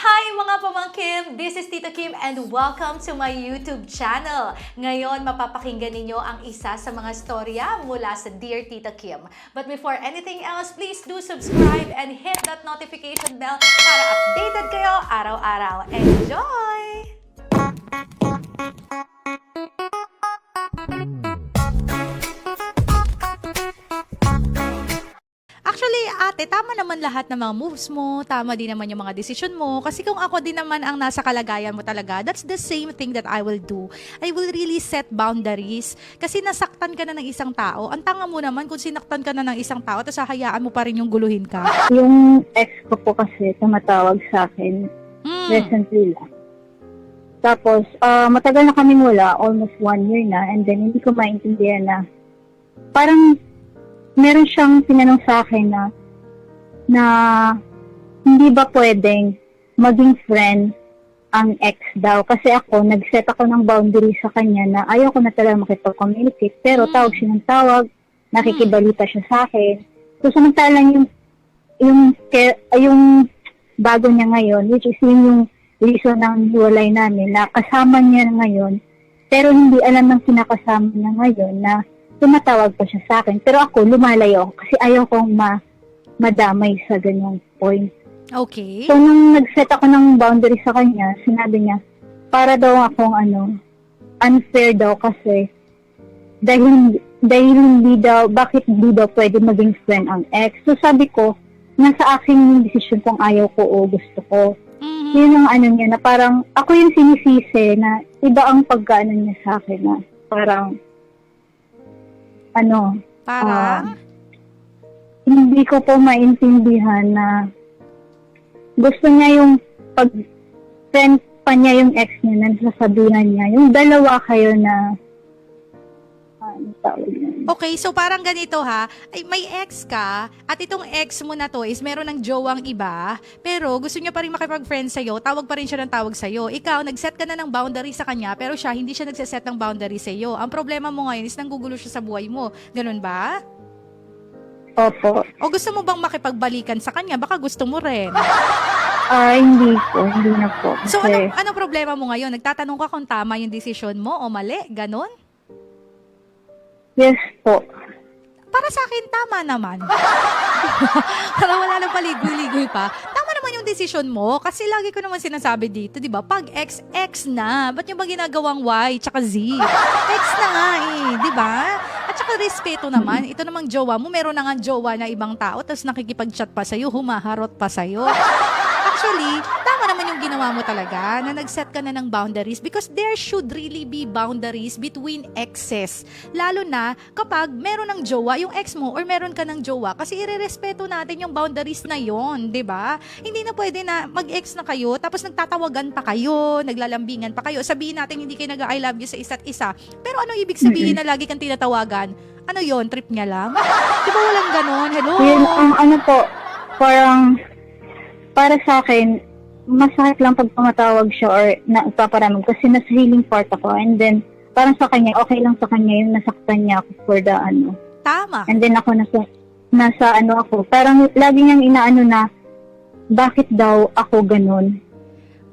Hi mga pamangkin! This is Tita Kim and welcome to my YouTube channel. Ngayon, mapapakinggan ninyo ang isa sa mga storya mula sa Dear Tita Kim. But before anything else, please do subscribe and hit that notification bell para updated kayo araw-araw. Enjoy! Tama naman lahat ng mga moves mo, tama din naman yung mga decision mo. Kasi kung ako din naman ang nasa kalagayan mo talaga, that's the same thing that I will do. I will really set boundaries. Kasi nasaktan ka na ng isang tao. Ang tanga mo naman kung sinaktan ka na ng isang tao, tapos hahayaan mo pa rin yung guluhin ka. Yung ex ko po kasi tumatawag sa akin Mm. recently lang. Tapos, ah, matagal na kami wala, almost one year na, and then hindi ko maintindihan na parang meron siyang tinanong sa akin na na hindi ba pwedeng maging friend ang ex daw. Kasi ako, nag-set ako ng boundary sa kanya na ayaw ko na talaga makipag-communicate. Pero Mm. tawag siya ng tawag, nakikibalita siya sa akin. So, samantalang yung yung ay, yung bago niya ngayon, which is yun yung reason ng hiwalay namin, na kasama niya ngayon, pero hindi alam ng kinakasama niya ngayon na tumatawag pa siya sa akin. Pero ako, lumalayo ako kasi ayaw kong ma madamay sa ganyang point. Okay. So, nung nag-set ako ng boundary sa kanya, sinabi niya, para daw akong ano, unfair daw kasi dahil dahil hindi daw, bakit hindi daw pwede maging friend ang ex. So, sabi ko, nasa akin yung decision kung ayaw ko o gusto ko. Mhm. Yun ang ano niya, na parang ako yung sinisisi na iba ang pagkaano niya sa akin na parang ano, Parang? Hindi ko po maintindihan na gusto niya yung pag friend pa niya yung ex niya na sasabihan niya. Yung dalawa kayo na ano tawag yan? Okay, so parang ganito ha, ay may ex ka, at itong ex mo na to is meron ng jowang iba, pero gusto niya pa rin makipag-friend sa'yo, tawag pa rin siya ng tawag sa'yo. Ikaw, nag-set ka na ng boundary sa kanya, pero siya, hindi siya nagsiset ng boundary sa'yo. Ang problema mo ngayon is nanggugulo siya sa buhay mo. Ganun ba? Opo. O gusto mo bang makipagbalikan sa kanya? Baka gusto mo rin. Ah, hindi po. Hindi na po. So, Kasi, ano, ano problema mo ngayon? Nagtatanong ka kung tama yung decision mo o mali? Ganon? yes po. Para sa akin, tama naman. Para wala nang paligoy-ligoy pa. Tama naman yung desisyon mo. Kasi lagi ko naman sinasabi dito, di ba? Pag X, X na. Ba't yung ba ginagawang Y tsaka Z? X na nga eh, di ba? At saka respeto naman. Ito namang jowa mo, meron na nga jowa na ibang tao, tapos nakikipag-chat pa sa'yo, humaharot pa sa'yo. Actually, naman yung ginawa mo talaga na nag-set ka na ng boundaries because there should really be boundaries between exes. Lalo na kapag meron ng jowa yung ex mo or meron ka ng jowa kasi irerespeto natin yung boundaries na yon, 'di ba? Hindi na pwede na mag-ex na kayo tapos nagtatawagan pa kayo, naglalambingan pa kayo. Sabihin natin hindi kayo nag-I love you sa isa't isa. Pero ano ibig sabihin na lagi kang tinatawagan? Ano yon Trip niya lang? Di ba walang ganon? Hello? Yun ang ano po, parang para sa akin, masakit lang pag tumatawag siya or nagpaparamag kasi nasa healing part ako and then parang sa kanya, okay lang sa kanya yung nasaktan niya ako for the ano. Tama. And then ako nasa, nasa ano ako, parang lagi niyang inaano na bakit daw ako ganun.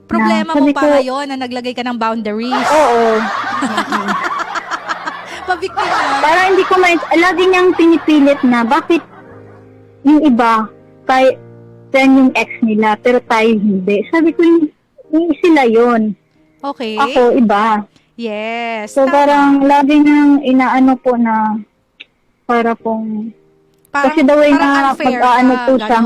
Problema Na, mo pa ko- ngayon na naglagay ka ng boundaries. Oo. Pabiktima. Parang hindi ko may, lagi niyang pinipilit na bakit yung iba, kay, friend yung ex nila, pero tayo hindi. Sabi ko, yung, yung sila yon Okay. Ako, iba. Yes. So, tama. parang lagi niyang inaano po na para pong, Parang- kasi the way na ka, po siya.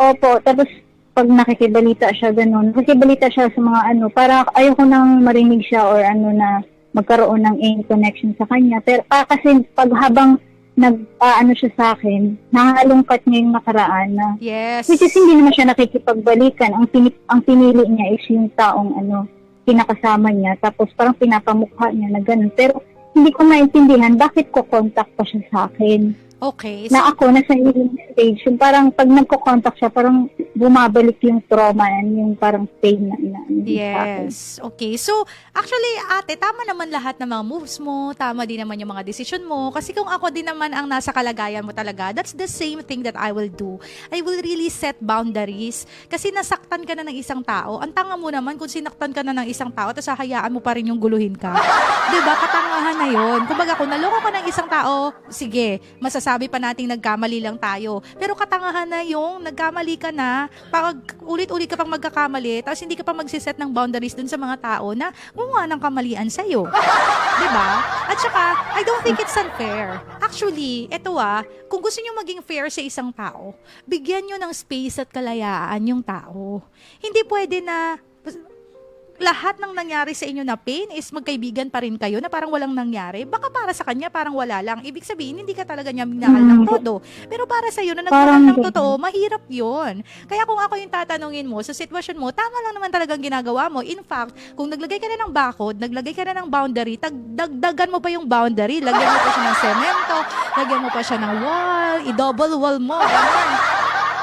opo, tapos pag nakikibalita siya, ganun, nakikibalita siya sa mga ano, para ayoko nang marinig siya or ano na magkaroon ng any connection sa kanya. Pero ah, kasi pag habang nag ah, ano siya sa akin, nangalungkat niya yung nakaraan na Yes. which is hindi naman siya nakikipagbalikan. Ang, pini, ang pinili niya is yung taong ano, kinakasama niya. Tapos parang pinapamukha niya na ganun. Pero hindi ko maintindihan bakit ko contact pa siya sa akin. Okay. So, Na ako, nasa healing stage. Yung parang pag nagko-contact siya, parang bumabalik yung trauma and yung parang pain na inaano. Yes. Okay. So, actually, ate, tama naman lahat ng mga moves mo. Tama din naman yung mga decision mo. Kasi kung ako din naman ang nasa kalagayan mo talaga, that's the same thing that I will do. I will really set boundaries. Kasi nasaktan ka na ng isang tao. Ang tanga mo naman kung sinaktan ka na ng isang tao tapos hahayaan mo pa rin yung guluhin ka. 'Di ba Katangahan na yon. Kumbaga, kung naloko ka ng isang tao, sige, masasabi pa nating nagkamali lang tayo. Pero katangahan na yung nagkamali ka na, pag ulit-ulit ka pang magkakamali, tapos hindi ka pa magsiset ng boundaries dun sa mga tao na gumawa ng kamalian sa'yo. ba? At saka, I don't think it's unfair. Actually, eto ah, kung gusto niyo maging fair sa isang tao, bigyan niyo ng space at kalayaan yung tao. Hindi pwede na lahat ng nangyari sa inyo na pain is magkaibigan pa rin kayo na parang walang nangyari. Baka para sa kanya parang wala lang. Ibig sabihin, hindi ka talaga niya minahal ng Mm. todo. Pero para sa iyo na nagmahal ng totoo, mahirap yon. Kaya kung ako yung tatanungin mo sa sitwasyon mo, tama lang naman talagang ginagawa mo. In fact, kung naglagay ka na ng bakod, naglagay ka na ng boundary, tagdagdagan mo pa yung boundary. Lagyan mo pa siya ng semento, lagyan mo pa siya ng wall, i-double wall mo. Ganun.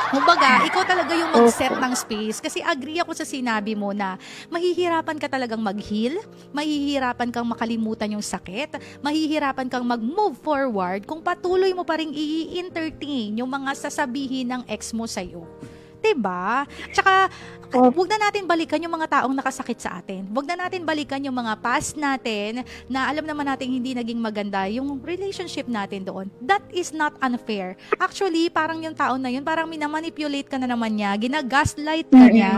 Kumbaga, ikaw talaga yung mag-set ng space. Kasi agree ako sa sinabi mo na mahihirapan ka talagang mag-heal, mahihirapan kang makalimutan yung sakit, mahihirapan kang mag-move forward kung patuloy mo pa rin i-entertain yung mga sasabihin ng ex mo sa'yo. 'Di ba? Tsaka, Oh. wag na natin balikan yung mga taong nakasakit sa atin. Wag na natin balikan yung mga past natin na alam naman natin hindi naging maganda yung relationship natin doon. That is not unfair. Actually, parang yung tao na yun, parang minamanipulate ka na naman niya, ginagaslight ka niya.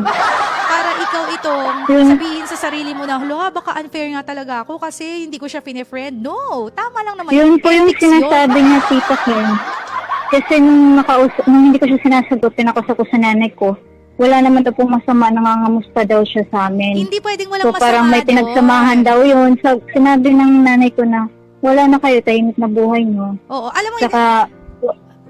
Para ikaw itong sabihin sa sarili mo na, Hala, baka unfair nga talaga ako kasi hindi ko siya fine-friend. No, tama lang naman. Yun po yung Ethics yun. sinasabi niya, Tita Ken. Kasi nung, nakaus- nung hindi ko siya sinasagot, pinakausap ko sa nanay ko, wala naman daw pong masama, nangangamusta daw siya sa amin. Hindi pwedeng walang So masama parang may doon. pinagsamahan daw yun. So, sinabi ng nanay ko na, wala na kayo, tahimik na buhay niyo. Oo, alam mo, Saka,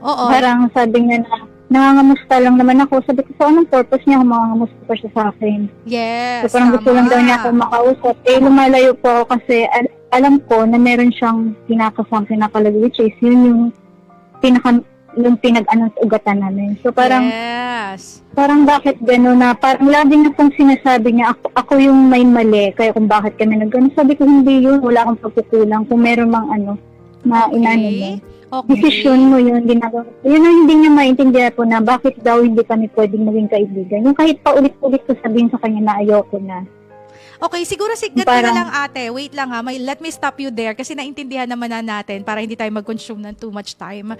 oo. parang sabi niya na, nangangamusta lang naman ako. Sabi ko, so anong purpose niya kung mangangamusta pa siya sa akin? Yes, So parang gusto lang daw niya ako makausap. Eh, lumalayo po ako kasi al- alam ko na meron siyang kinakasama, kinakalagay, which is yun yung pinaka yung pinag-ano sa ugatan namin. So parang, Yes. parang bakit gano'n na, parang lagi na pong sinasabi niya, ako, ako yung may mali, kaya kung bakit kami nag Sabi ko, hindi yun, wala akong pagkukulang. Kung meron mang ano, na inano mo. Okay. Okay. Desisyon mo yun, ginagawa. Yun ang hindi niya maintindihan po na bakit daw hindi kami pwedeng maging kaibigan. Yung kahit pa ulit-ulit ko sabihin sa kanya na ayoko na. Okay, siguro si ganito Parang- na lang ate. Wait lang ha. May, let me stop you there kasi naintindihan naman na natin para hindi tayo mag-consume ng too much time.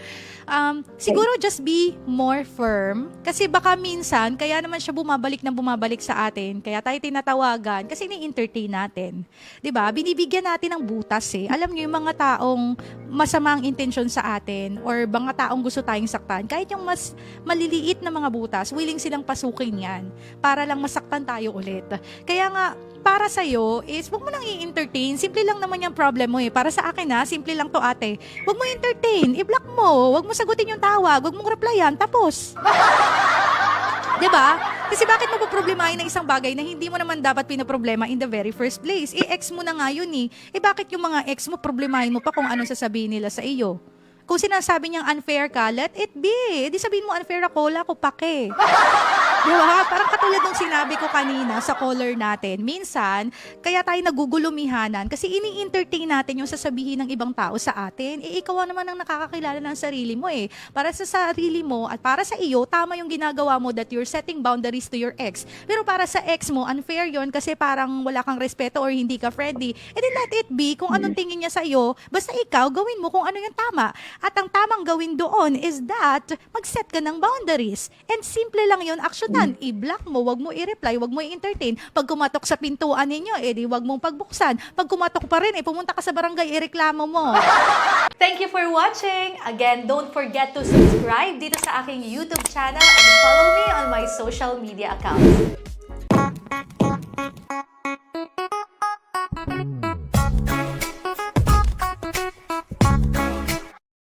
Um, siguro just be more firm kasi baka minsan kaya naman siya bumabalik ng bumabalik sa atin. Kaya tayo tinatawagan kasi ni-entertain natin. 'Di ba? Binibigyan natin ng butas eh. Alam niyo yung mga taong masamang intensyon sa atin or mga taong gusto tayong saktan, kahit yung mas maliliit na mga butas, willing silang pasukin yan para lang masaktan tayo ulit. Kaya nga, para sa'yo is, wag mo nang i-entertain. Simple lang naman yung problem mo eh. Para sa akin ha, simple lang to ate. Wag mo entertain. I-block mo. Wag mo sagutin yung tawag. Wag mong replyan. Tapos. 'Di ba? Kasi bakit mo poproblemahin ng isang bagay na hindi mo naman dapat pinoproblema in the very first place? Eh, ex mo na nga yun eh. Eh, bakit yung mga ex mo problemahin mo pa kung anong sasabihin nila sa iyo? Kung sinasabi niyang unfair ka, let it be. Eh, Di sabihin mo unfair ako, wala ko pake. Di ba? Parang katulad ng sinabi ko kanina sa caller natin. Minsan, kaya tayo nagugulumihanan kasi ini-entertain natin yung sasabihin ng ibang tao sa atin. Eh, ikaw naman ang nakakakilala ng sarili mo eh. Para sa sarili mo at para sa iyo, tama yung ginagawa mo that you're setting boundaries to your ex. Pero para sa ex mo, unfair yon kasi parang wala kang respeto or hindi ka friendly. Eh, then let it be kung anong tingin niya sa iyo. Basta ikaw, gawin mo kung ano yung tama. At ang tamang gawin doon is that mag-set ka ng boundaries. And simple lang yun, aksyonan. I-block mo, wag mo i-reply, wag mo i-entertain. Pag kumatok sa pintuan ninyo, edi wag mong pagbuksan. Pag kumatok pa rin, eh, pumunta ka sa barangay, ireklamo mo. Thank you for watching. Again, don't forget to subscribe dito sa aking YouTube channel and follow me on my social media accounts.